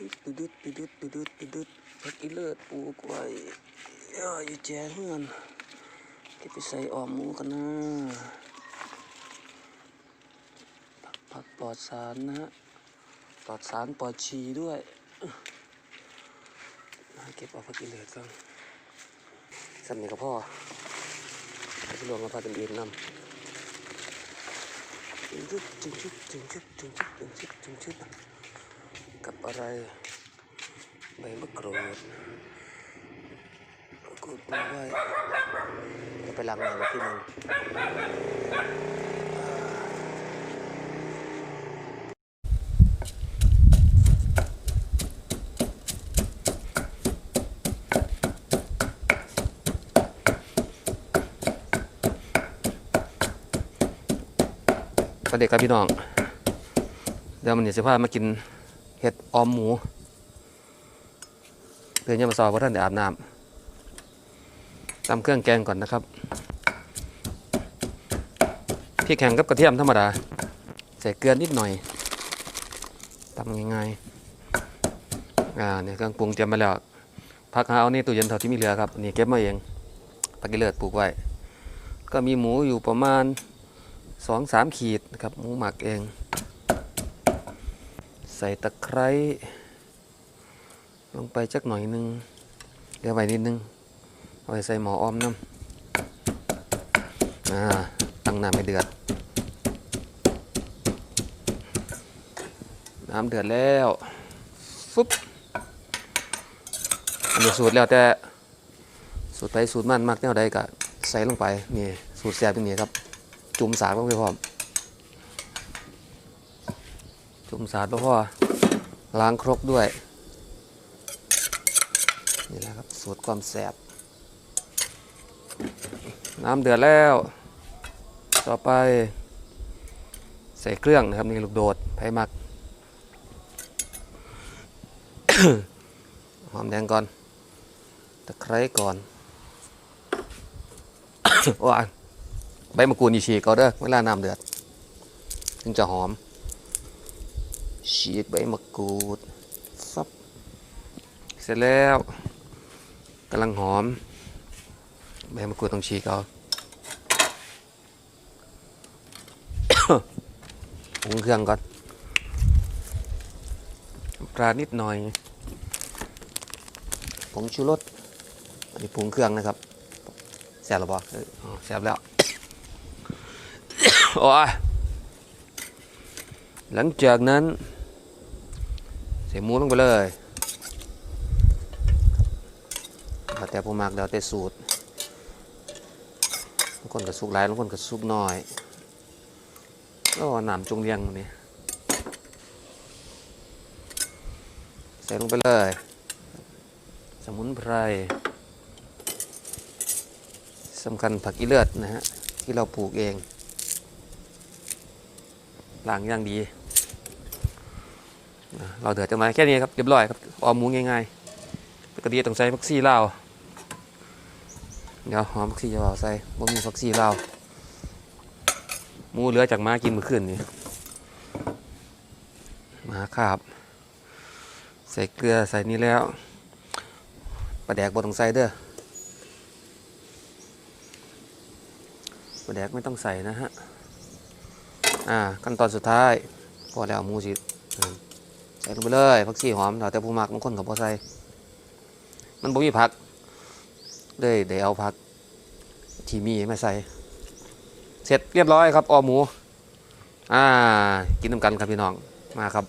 ดึดดึดดึดดึดดึดดึดดึดพักอีเลิศปลูกไว้ยาอยู่แจเฮือนเก็บไปใส่ออมมูกันนะผักผักปลอดสารนะฮะปลอดสารปลอดชีด้วยมาเก็บเอาพักอีเลิศกันสันนี่ก็พ่อที่รวมกับพากันเองนำจึงชึบจึงชึบจึงชึบจึงชึบจึงชึบจึงชึบกับ อะไร ใบมะกรูดกูดมาไว้จะไปล้างหน้ามาที่นึงสวัสดีครับพี่น้อง เดี๋ยวมันจะสิพามากิน เห็ดออมหมูเพื่อนยามาสอบว่าท่านได้อาบน้ำตำเครื่องแกงก่อนนะครับพริกแห้งกับกระเทียมธรรมดา ใส่เกลือนิดหน่อยตำง่ายๆอ่าเนี่ยเครื่องปรุงเตรียมมาแล้วพักหาเอานี่ตู้เย็นเท่าที่มีเหลือครับนี่เก็บมาเองปากกิเลิศปลูกไว้ ก็มีหมูอยู่ประมาณสองสามขีดนะครับหมูหมักเอง ใส่ตะไคร้ลงไปจักหน่อยหนึงเดี๋ยวไว้นิดนึงเอาไปใส่หมออ้อมน้ำอ่าตั้งน้ำให้เดือด น้ำเดือดแล้วฟึบอันนี้สูตรแล้วแต่สูตรไปสูตรมันมากแนวใดก็ใส่ลงไปนี่สูตรแซ่บเป็นนี้ครับ จุ่มสาดลงไปพร้อม จุ่มสาดแล้วก็ล้างครกด้วย นี่แหละครับสูตรความแสบ น้ำเดือดแล้ว ต่อไป ใส่เครื่องนะครับนี่ลูกโดดไผ่หมัก หอมแดงก่อน ตะไคร้ก่อนว้าใบมะกรูดนี่ฉีกเอาเด้อเวลาน้ำเดือด ถึงจะหอม ฉีกใบมะกรูดฟับเสร็จแล้วกำลังหอม ใบมะกรูดต้องฉีกเอาปรุงเครื่องก่อนน้ำปลานิดหน่อยผงชูรสอันนี้ปรุงเครื่องนะครับแซ่บหรือเปล่าเอออ๋อแซ่บแล้วโอ้ย หลังจากนั้นใส่หมูลงไปเลยแล้วแต่ผู้มักแล้วแต่สูตรบางคนก็สุกหลายบางคนก็สุกน้อยก็หน้ำจงเลียงนี่ใส่ลงไปเลย สมุนไพรสำคัญผักอีเลือดนะฮะ ที่เราปลูกเองล้างอย่างดี เราเดือดจังไรแค่นี้ครับเรียบร้อยครับออมหมูง่ายๆปกติต้องใส่ผักชีลาวเดี๋ยวหอมผักชีจะเอาใส่บ่มีผักชีลาวหมูเหลือจากม้ากินเมื่อคืนนี่มาครับ ใส่เกลือใส่นี่แล้วปลาแดกบ่ต้องใส่เด้อปลาแดกไม่ต้องใส่นะฮะอ่าขั้นตอนสุดท้ายพอแล้วหมูสิอ่าใส่ลงไปเลยผักชีหอมแล้วแต่ผู้มักบางคนก็บ่ใส่มันบ่มีผักเลยเดี๋ยวเอาผักที่มีมาใส่ เสร็จเรียบร้อยครับออมหมู อ่า กินน้ำกันครับพี่น้องมาครับ